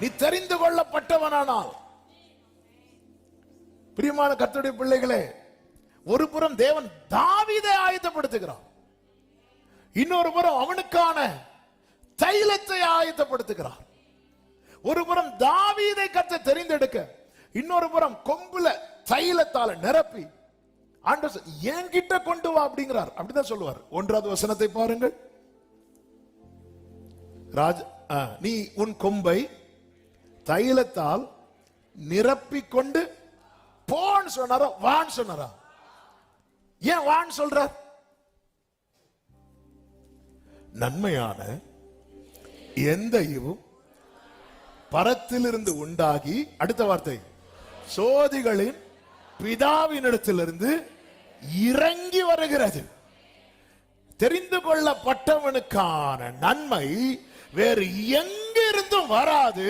நீ தெரிந்து கொள்ளப்பட்டவனானால். பிரியமான கத்துடைய பிள்ளைகளே ஒரு புறம் தேவன் தாவீதை ஆயத்தப்படுத்துகிறான் இன்னொரு புறம் அவனுக்கான தைலத்தை ஆயத்தப்படுத்துகிறார். ஒரு புறம் தாவீதை கத்த தெரிந்தெடுக்க இன்னொரு புறம் கொம்புல தைலத்தால நிரப்பி ஆண்டு என்கிட்ட கொண்டு வா அப்படிங்கிறார். அப்படிதான் சொல்லுவார். ஒன்றாவது வசனத்தை பாருங்கள். ராஜ நீ உன் கொம்பை தைலத்தால் நிரப்பிக்கொண்டு போன்னு சொன்னாரா வான்னு சொன்னாரா? ஏன் வான்னு சொல்றார்? நன்மையான எந்த ஈவும் பரத்திலிருந்து உண்டாகி அடுத்த வார்த்தை சோதிகளின் பிதாவினிடத்திலிருந்து இறங்கி வருகிறது. தெரிந்து கொள்ளப்பட்டவனுக்கான நன்மை வேறு எங்கிருந்தும் வராது.